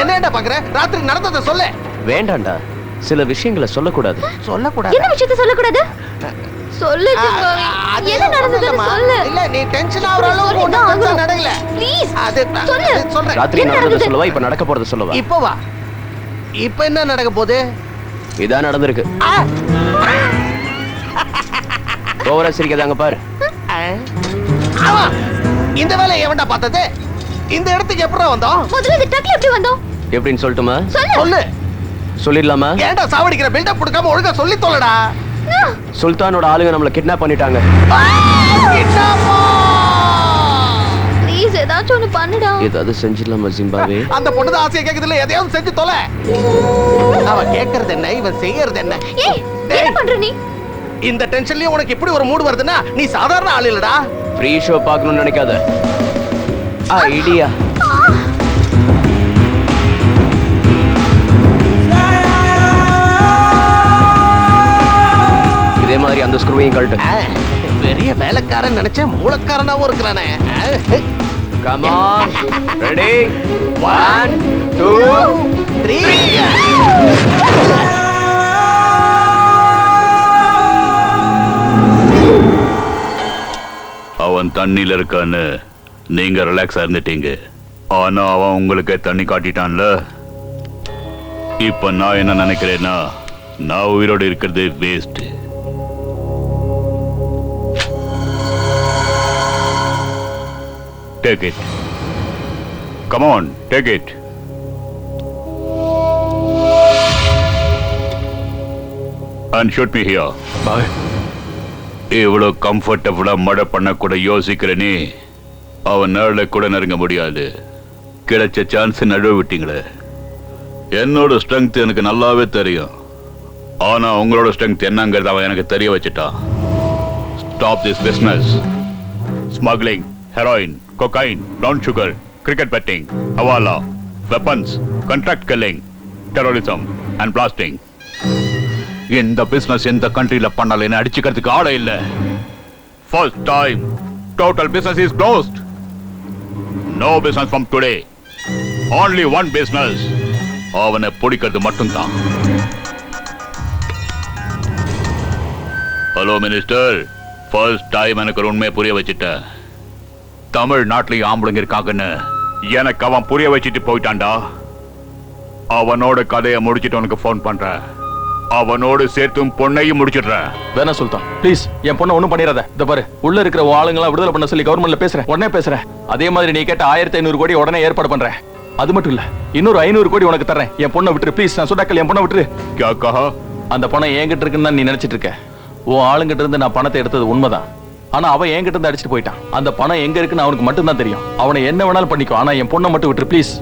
என்னடா பாக்குற? ராத்திரி நடந்ததை சொல்ல. வேண்டாம்டா சில விஷயங்களை சொல்லக்கூடாது. சொல்லக்கூடாது? என்ன விஷயத்த சொல்லக்கூடாது? சொல்லு என்ன நடந்ததுன்னு இல்லம்மா. சொல்லு. இல்ல நீ டென்ஷன் ஆகுற அளவுக்கு ஒண்ணும். நடக்கல. ப்ளீஸ் அது சொல்லு. சொல்றேன். ராத்திரி நடந்ததை? சொல்லவா? இப்ப நடக்க போறத சொல்லவா? இப்ப வா. இப்ப என்ன நடக்க போகுது? இதான் நடந்திருக்கு. ஓவரா சிரிக்காதாங்க பாரு. இந்த வேலையை எவன்டா பார்த்தது? இந்த இடத்துக்கு எப்படா வந்தோம் முதல்ல இந்த ட்ரக்ல எப்படி வந்தோம்? எப்படின்னு சொல்லட்டுமா? சொல்லு. சொல்லு. சொல்லிடலாமா? ஏன்டா சாவடிக்கிற பில்டப் கொடுக்காம ஒழுங்கா சொல்லி தொலைடா? சுல்தானோட ஆளுங்க நம்மள கிட்னாப் பண்ணிட்டாங்க. ப்ளீஸ் ஏதாச்சும் ஒண்ணு பண்ணுடா. ஏதாவது செஞ்சிடலாமா ஜிம்பாவே அந்த பொண்ணு தான் ஆசையா கேக்குதுல எதையாவது செஞ்சு தொலை. அவ கேக்குறது என்ன இவன் செய்யறது என்ன? ஏய் என்ன பண்ற நீ? இந்த டென்ஷன்லயும் உனக்கு இப்படி ஒரு மூடு வருதுன்னா நீ சாதாரண ஆள் இல்லடா. ஃப்ரீ ஷோ பார்க்கணும்னு நினைக்காத. ஐடியா இதே மாதிரி அந்த ஸ்க்ரூவையும் கழட்டு பெரிய வேலைக்காரன் நினைச்சேன் மூலக்காரனாவும் இருக்கிறானே come on ready one two three. அவன் தண்ணியில இருக்கான்னு நீங்க ரிலாக்ஸா இருந்துட்டீங்க. ஆனா அவன் உங்களுக்கு தண்ணி காட்டிட்டான்ல. இப்ப நான் என்ன நினைக்கிறேன்னா நான் உயிரோடு இருக்கிறது waste take it come on take it and shoot me here boy இவ்வளோ கம்ஃபர்டபுளா மழை பண்ண கூட யோசிக்கிற நீ அவன் நேரில் கூட நெருங்க முடியாது. கிடைச்ச சான்ஸ் நழுவ விட்டீங்களே. என்னோட ஸ்ட்ரென்த் எனக்கு நல்லாவே தெரியும். ஆனா உங்களோட ஸ்ட்ரென்த் என்னங்கிறது அவன் எனக்கு தெரிய வச்சுட்டான். Stop this business smuggling heroin cocaine brown sugar cricket betting hawala weapons contract killing terrorism and blasting இந்த பிஸ்னஸ் எந்த கண்ட்ரியில் பண்ணலன்னு அடிச்சுக்கிறதுக்கு ஆடை இல்லை. First time total business is closed no business from today only one business அவனை பிடிக்கிறது மட்டும்தான். ஹலோ மினிஸ்டர் ஃபர்ஸ்ட் டைம் எனக்கு ஒரு உண்மையை புரிய வச்சுட்டேன் தமிழ்நாட்டிலையும் ஆம்பளைங்க இருக்காங்கன்னு எனக்கு அவன் புரிய வச்சுட்டு போயிட்டான்டா. அவனோட கதையை முடிச்சிட்டு உனக்கு ஃபோன் பண்றேன். அவனோடு சேர்த்தும் பொண்ணையும் முடிச்சிடுறேன். வேணா சுல்தான். ப்ளீஸ் என் பொண்ணை ஒன்றும் பண்ணிடாத. இந்த பாரு உள்ள இருக்கிற ஆளுங்களாம் விடுதலை பண்ண சொல்லி கவர்மெண்ட்ல பேசுறேன். உடனே பேசுறேன். அதே மாதிரி நீ கேட்ட ஆயிரத்தி ஐநூறு கோடி உடனே ஏற்பாடு பண்றேன். அது மட்டும் இல்ல இன்னொரு ஐநூறு கோடி உனக்கு தரேன் என் பொண்ணை விட்டுரு ப்ளீஸ் நான் சுடாக்கல் என் பொண்ணை விட்டுரு. அந்த பணம் என்கிட்ட இருக்குன்னு நீ நினைச்சிட்டு இருக்க. உன் ஆளுங்கிட்ட இருந்து நான் பணத்தை எடுத்தது உண்மைதான். ஆனா அவன் என்கிட்ட இருந்து அடிச்சுட்டு போயிட்டான். அந்த பணம் எங்க இருக்குன்னு அவனுக்கு மட்டும்தான் தெரியும். அவனை என்ன வேணாலும் பண்ணிக்கும் ஆனா என் பொண்ணை மட்டும் விட்டுரு ப்ளீஸ்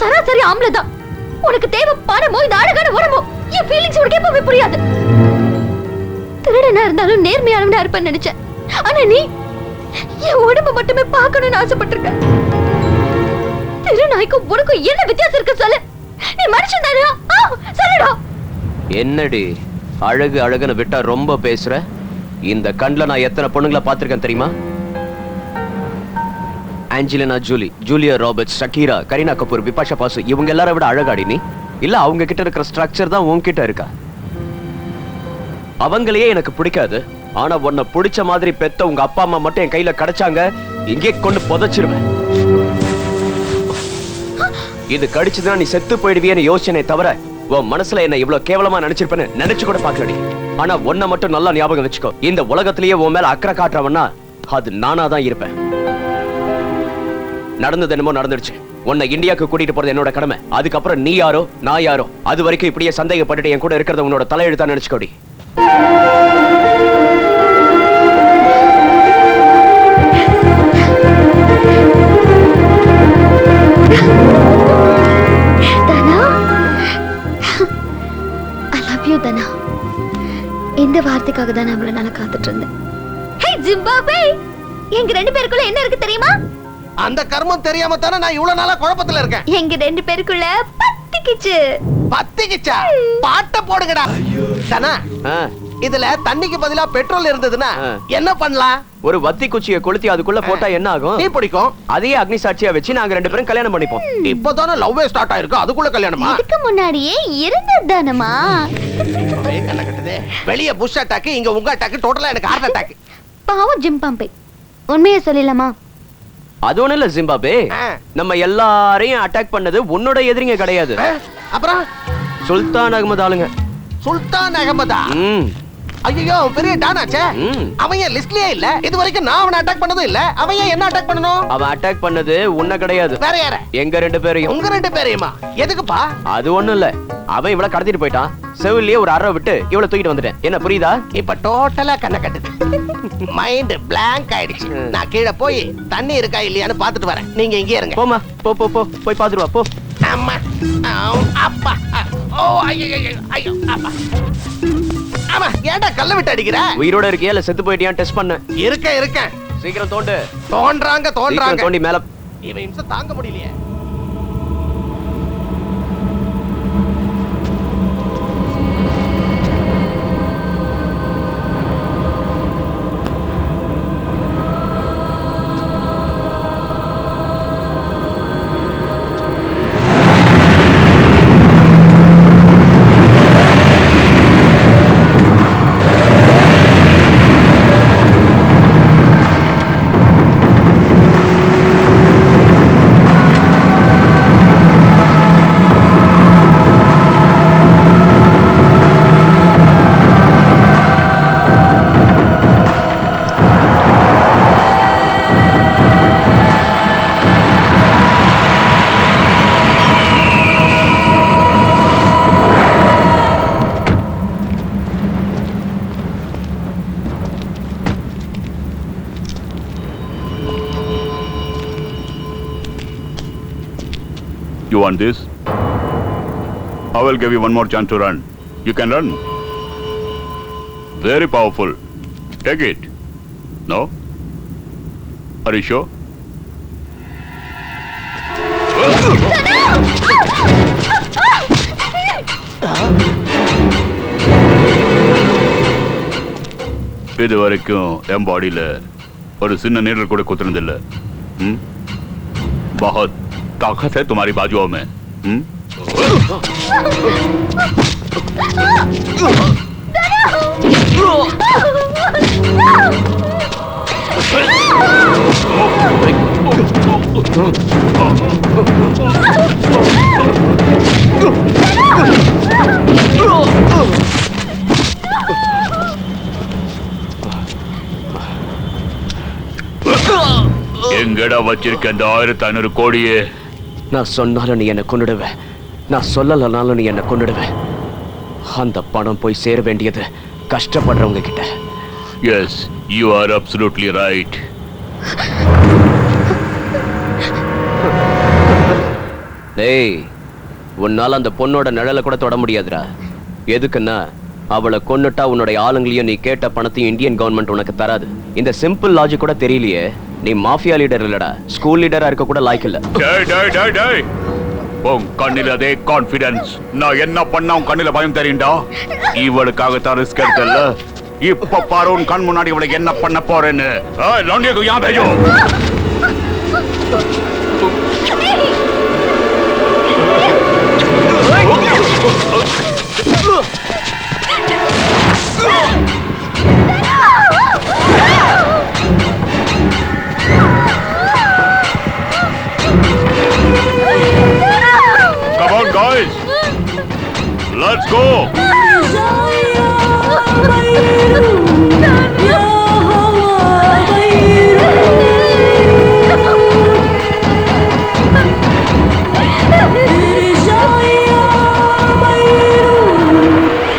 சராசரி ஆம்பளை தான் உனக்கு தேவை பணமோ இந்த அழகான உடம்போ என் ஃபீலிங்ஸ் உனக்கு எப்பவுமே புரியாது. திருடனா இருந்தாலும் நேர்மையானவனா இருப்பேன்னு நினைச்சேன். ஆனா நீ என் உடம்ப மட்டுமே பார்க்கணும்னு ஆசைப்பட்டிருக்க. திருநாய்க்கும் உனக்கும் என்ன வித்தியாசம் இருக்கு சொல்லு? நீ மனுஷன் தானே சொல்லுடா. என்னடி அழகு அழகுன்னு விட்டா ரொம்ப பேசுற? இந்த கண்ல நான் எத்தனை பொண்ணுங்களை பார்த்திருக்கேன் தெரியுமா? Angelina Jolie Julia Roberts Shakira Kareena Kapoor Bipasha Basu இவங்க எல்லாரை விட அழகாடி நீ. இல்ல அவங்க கிட்ட இருக்கிற ஸ்ட்ரக்சர் தான் உன்கிட்ட இருக்கா? அவங்களையே எனக்கு பிடிக்காது. ஆனா உன்னை பிடிச்ச மாதிரி பெத்த உங்க அப்பா அம்மா மட்டும் என் கையில கிடைச்சாங்க இங்கே கொண்டு புதைச்சிருவேன். இது கடிச்சதுன்னா நீ செத்து போயிடுவியன்னு யோசனை தவிர உன் மனசுல என்ன இவ்வளவு கேவலமா நினைச்சிருப்பேன்னு நினைச்சு கூட பாக்கலடி ஆனா உன்ன மட்டும் நல்லா ஞாபகம் வச்சுக்கோ. இந்த உலகத்திலேயே உன் மேல அக்கறை காட்டுறவன்னா அது நானா தான் இருப்பேன். நடந்தது என்னமோ நடந்துடுச்சு. உன்னை இந்தியாவுக்கு கூட்டிட்டு போறது என்னோட கடமை. அதுக்கப்புறம் நீ யாரோ நான் யாரோ? அது வரைக்கும் இப்படியே சந்தேகப்பட்டுட்டு என் கூட இருக்கிறத உன்னோட தலையெழுத்தா நினைச்சுக்கோடி. இந்த வார்த்தைக்காக தான். நான் இவ்வளவு நாளா காத்துட்டு இருந்தேன். எங்க ரெண்டு பேருக்குள்ள என்ன இருக்கு தெரியுமா? அந்த கர்மம் தெரியாம தானே நான் இவ்வளவு நாளா குழப்பத்துல இருக்கேன். எங்க ரெண்டு பேருக்குள்ள பத்திக்கிச்சு. பத்திக்கிச்சா? பாட்ட போடுங்கடா. தனா ஆ, இதுல தண்ணிக்கு பதிலா பெட்ரோல் இருந்ததுன்னா. என்ன பண்ணலாம்? ஒரு வத்தி குச்சியை கொளுத்தி அதுக்குள்ள போட்டா என்ன ஆகும்? டீ பிடிக்கும். அதையே அக்னி சாட்சியா வச்சு நாங்க ரெண்டு பேரும் கல்யாணம் பண்ணிப்போம். இப்பதானே லவ்வே ஸ்டார்ட் ஆயிருக்கு. அதுக்குள்ள கல்யாணமா? இதுக்கு முன்னாடியே இருந்தது தானமா ஒரே கண்ணை கட்டுதே. வெளிய புஷ் அட்டாக் இங்க உங்க அட்டாக் டோட்டலா எனக்கு ஹார்ட் அட்டாக் பாவம் ஜிம்பாம்பே உண்மையை சொல்லலாமா அது ஒண்ணும் இல்ல ஜிம்பாபே. நம்ம எல்லாரையும் அட்டாக் பண்ணது உன்னோட எதிரிங்க கிடையாது. அப்புறம்? சுல்தான் அகமது ஆளுங்க. சுல்தான் அகமதா? ம், ஐயோ பெரிய டானாச்சே. ம். அவன் ஏன் லிஸ்ட்லயே இல்ல? இது வரைக்கும் நான் அவனை அட்டாக் பண்ணதும் இல்ல. அவன் ஏன் என்ன அட்டாக் பண்ணணும்? அவன் அட்டாக் பண்ணது உன்ன கிடையாது. வேற யார? எங்க ரெண்டு பேரையும். உங்க ரெண்டு பேரையுமா? எதுக்குப்பா? அது ஒண்ணும் இல்ல. அவன் இவள கடத்திட்டு போயிட்டான். செவிலியே ஒரு அறை விட்டு இவள தூக்கிட்டு வந்துட்டேன். என்ன புரியுதா? இப்ப டோட்டலா கண்ணை கட்டுது. மைண்ட் blank ஆயிடுச்சு. நான் கீழே போய் தண்ணி இருக்கா இல்லையான்னு பாத்துட்டு வரேன். நீங்க இங்கே இருங்க. போமா போ போ போ போய் பாத்துட்டு வா போ. அம்மா அப்பா. ஓ ஐயோ ஐயோ, அப்பா. ஆமா ஏன்டா கல்ல விட்டு அடிக்கிற? உயிரோட இருக்கியா இல்ல செத்து போயிட்டியா டெஸ்ட் பண்ண. இருக்க இருக்கேன். சீக்கிரம் தோண்டு. தோன்றாங்க தோன்றாங்க. தோண்டி மேல. இவன் இம்சம் தாங்க முடியலையே. You want this? I will give you one more chance to run. You can run. Very powerful. Take it. No? Are you sure? இது வரைக்கும் என் பாடியில் ஒரு சின்ன நீடல் கூட குத்துனதில்லை ம் பகத் ताकत है तुम्हारी बाजुओं में हम्म? எங்கடா வச்சிருக்க அந்த ஆயிரத்தி ஐநூறு கோடியே நான் சொன்னாலும் நீ என்ன கொன்னுடுவ. நான் சொல்லலைனாலும் நீ என்ன கொன்னுடுவ. அந்த பணம் போய் சேர வேண்டியது கஷ்டப்படுறவங்க கிட்ட. Yes you are absolutely right டேய் உன்னால அந்த பொண்ணோட நிழலை கூட தொட முடியாதுடா. எதுக்குன்னா அவளை கொன்னுட்டா உன்னுடைய ஆளுங்களையும் நீ கேட்ட பணத்தையும் இந்தியன் கவர்மெண்ட் உனக்கு தராது. இந்த சிம்பிள் லாஜிக் கூட தெரியலையே. நீ மாஃபியா லீடர் இல்லடா. ஸ்கூல் லீடரா இருக்க கூட லாய்க்கு இல்ல. டேய் டேய் டேய் டேய். உன் கண்ணில் அதே கான்ஃபிடென்ஸ் நான் என்ன பண்ணா உன் கண்ணில் பயம் தெரியும்டா? இவளுக்காக தான் ரிஸ்க் எடுத்தல இப்ப பாரு உன் கண் முன்னாடி இவளுக்கு என்ன பண்ண போறேன்னு. ஏய் லோண்டியா யா பேஜோ Oh, go!